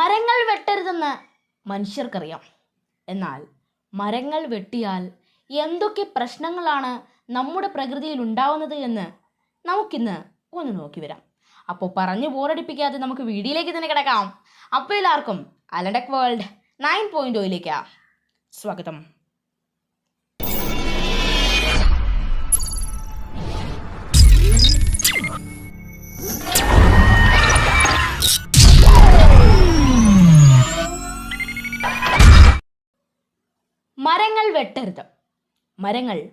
മരങ്ങൾ വെട്ടരുതെന്ന് മനുഷ്യർക്കറിയാം. എന്നാൽ മരങ്ങൾ വെട്ടിയാൽ എന്തൊക്കെ പ്രശ്നങ്ങളാണ് നമ്മുടെ പ്രകൃതിയിൽ ഉണ്ടാവുന്നത് എന്ന് നമുക്കിന്ന് ഒന്ന് നോക്കി വരാം. അപ്പോൾ പറഞ്ഞു ബോറടിപ്പിക്കാതെ നമുക്ക് വീഡിയോയിലേക്ക് തന്നെ കിടക്കാം. അപ്പോൾ എല്ലാവർക്കും അലഡക് വേൾഡ് നയൻ പോയിന്റ് ഒയിലേക്ക് സ്വാഗതം. മരങ്ങൾ വെട്ടരുത്. മരങ്ങൾ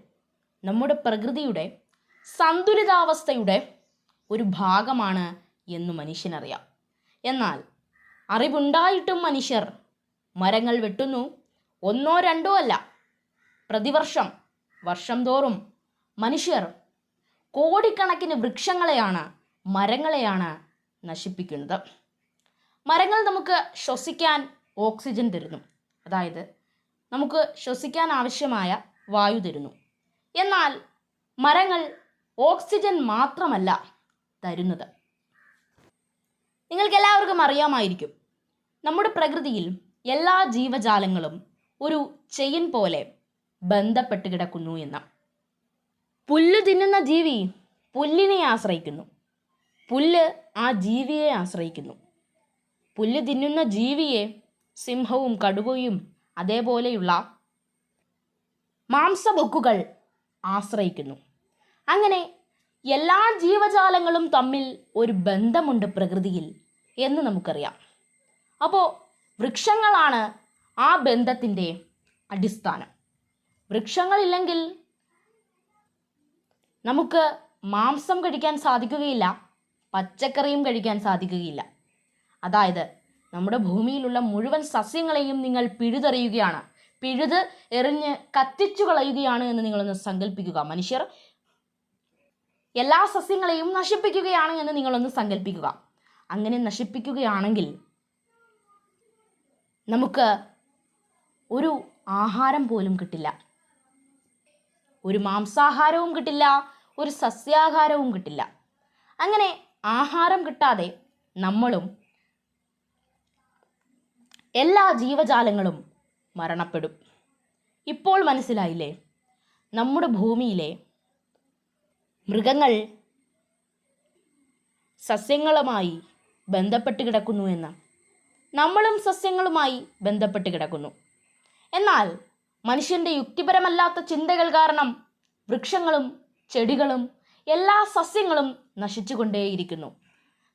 നമ്മുടെ പ്രകൃതിയുടെ സന്തുലിതാവസ്ഥയുടെ ഒരു ഭാഗമാണ് എന്ന് മനുഷ്യനറിയാം. എന്നാൽ അറിവുണ്ടായിട്ടും മനുഷ്യർ മരങ്ങൾ വെട്ടുന്നു. ഒന്നോ രണ്ടോ അല്ല. പ്രതിവർഷം വർഷം തോറും മനുഷ്യർ കോടിക്കണക്കിന് വൃക്ഷങ്ങളെയാണ് മരങ്ങളെയാണ് നശിപ്പിക്കുന്നത്. മരങ്ങൾ നമുക്ക് ശ്വസിക്കാൻ ഓക്സിജൻ തരുന്നു. അതായത് നമുക്ക് ശ്വസിക്കാൻ ആവശ്യമായ വായു തരുന്നു. എന്നാൽ മരങ്ങൾ ഓക്സിജൻ മാത്രമല്ല തരുന്നത്. നിങ്ങൾക്ക് എല്ലാവർക്കും അറിയാമായിരിക്കും നമ്മുടെ പ്രകൃതിയിൽ എല്ലാ ജീവജാലങ്ങളും ഒരു ചെയിൻ പോലെ ബന്ധപ്പെട്ട് കിടക്കുന്നു എന്ന. പുല്ല് തിന്നുന്ന ജീവി പുല്ലിനെ ആശ്രയിക്കുന്നു. പുല്ല് ആ ജീവിയെ ആശ്രയിക്കുന്നു. പുല്ല് തിന്നുന്ന ജീവിയെ സിംഹവും കടുവയും അതേപോലെയുള്ള മാംസബൊക്കുകൾ ആശ്രയിക്കുന്നു. അങ്ങനെ എല്ലാ ജീവജാലങ്ങളും തമ്മിൽ ഒരു ബന്ധമുണ്ട് പ്രകൃതിയിൽ എന്ന് നമുക്കറിയാം. അപ്പോൾ വൃക്ഷങ്ങളാണ് ആ ബന്ധത്തിന്റെ അടിസ്ഥാനം. വൃക്ഷങ്ങളില്ലെങ്കിൽ നമുക്ക് മാംസം കഴിക്കാൻ സാധിക്കുകയില്ല പച്ചക്കറിയും കഴിക്കാൻ സാധിക്കുകയില്ല. അതായത് നമ്മുടെ ഭൂമിയിലുള്ള മുഴുവൻ സസ്യങ്ങളെയും നിങ്ങൾ പിഴുതെറിയുകയാണ്. പിഴുത് എറിഞ്ഞ് കത്തിച്ചു കളയുകയാണ് എന്ന് നിങ്ങളൊന്ന് സങ്കല്പിക്കുക മനുഷ്യർ എല്ലാ സസ്യങ്ങളെയും നശിപ്പിക്കുകയാണ് എന്ന് നിങ്ങളൊന്ന് സങ്കല്പിക്കുക അങ്ങനെ നശിപ്പിക്കുകയാണെങ്കിൽ നമുക്ക് ഒരു ആഹാരം പോലും കിട്ടില്ല. ഒരു മാംസാഹാരവും കിട്ടില്ല. ഒരു സസ്യാഹാരവും കിട്ടില്ല. അങ്ങനെ ആഹാരം കിട്ടാതെ നമ്മളും എല്ലാ ജീവജാലങ്ങളും മരണപ്പെടും. ഇപ്പോൾ മനസ്സിലായില്ലേ? നമ്മുടെ ഭൂമിയിലെ മൃഗങ്ങൾ സസ്യങ്ങളുമായി ബന്ധപ്പെട്ട് കിടക്കുന്നു എന്ന്. നമ്മളും സസ്യങ്ങളുമായി ബന്ധപ്പെട്ട് കിടക്കുന്നു. എന്നാൽ മനുഷ്യന്റെ യുക്തിപരമല്ലാത്ത ചിന്തകൾ കാരണം വൃക്ഷങ്ങളും ചെടികളും എല്ലാ സസ്യങ്ങളും നശിച്ചുകൊണ്ടേയിരിക്കുന്നു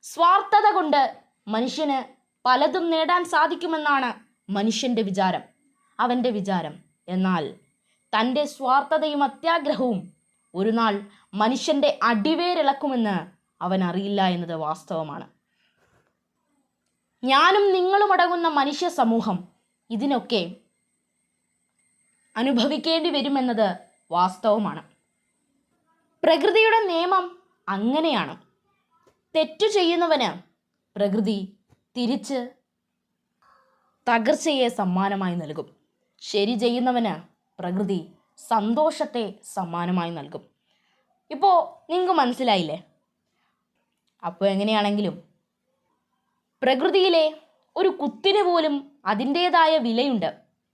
സ്വാർത്ഥത കൊണ്ട് മനുഷ്യന് പലതും നേടാൻ സാധിക്കുമെന്നാണ് മനുഷ്യന്റെ വിചാരം അവന്റെ വിചാരം. എന്നാൽ തന്റെ സ്വാർത്ഥതയും അത്യാഗ്രഹവും ഒരു നാൾ മനുഷ്യന്റെ അടിവേരിളക്കുമെന്ന് അവൻ അറിയില്ല എന്നത് വാസ്തവമാണ്. ഞാനും നിങ്ങളും അടങ്ങുന്ന മനുഷ്യ സമൂഹം ഇതിനൊക്കെ അനുഭവിക്കേണ്ടി വരുമെന്നത് വാസ്തവമാണ്. പ്രകൃതിയുടെ നിയമം അങ്ങനെയാണ്. തെറ്റു ചെയ്യുന്നവന് പ്രകൃതി തിരിച്ച് തകർച്ചയെ സമ്മാനമായി നൽകും. ശരി ചെയ്യുന്നവന് പ്രകൃതി സന്തോഷത്തെ സമ്മാനമായി നൽകും. ഇപ്പോൾ നിങ്ങൾക്ക് മനസ്സിലായില്ലേ? അപ്പോൾ എങ്ങനെയാണെങ്കിലും പ്രകൃതിയിലെ ഒരു കുത്തിന് പോലും അതിന്റേതായ വിലയുണ്ട്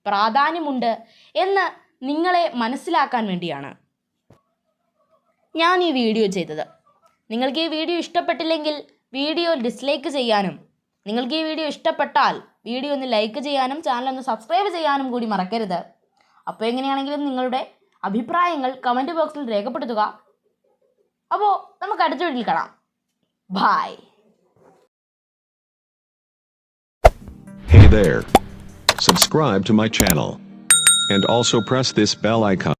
പ്രാധാന്യമുണ്ട് എന്ന് നിങ്ങളെ മനസ്സിലാക്കാൻ വേണ്ടിയാണ് ഞാൻ ഈ വീഡിയോ ചെയ്തത്. നിങ്ങൾക്ക് ഈ വീഡിയോ ഇഷ്ടപ്പെട്ടില്ലെങ്കിൽ വീഡിയോ ഡിസ്ലൈക്ക് ചെയ്യാനും നിങ്ങൾക്ക് ഈ വീഡിയോ ഇഷ്ടപ്പെട്ടാൽ വീഡിയോ ഒന്ന് ലൈക്ക് ചെയ്യാനും ചാനൽ ഒന്ന് സബ്സ്ക്രൈബ് ചെയ്യാനും കൂടി മറക്കരുത് അപ്പോൾ എങ്ങനെയാണെങ്കിലും നിങ്ങളുടെ അഭിപ്രായങ്ങൾ കമന്റ് ബോക്സിൽ രേഖപ്പെടുത്തുക അപ്പോൾ നമുക്ക് അടുത്ത വീട്ടിൽ കാണാം bye Hey there. Subscribe to my channel. And also press this bell icon.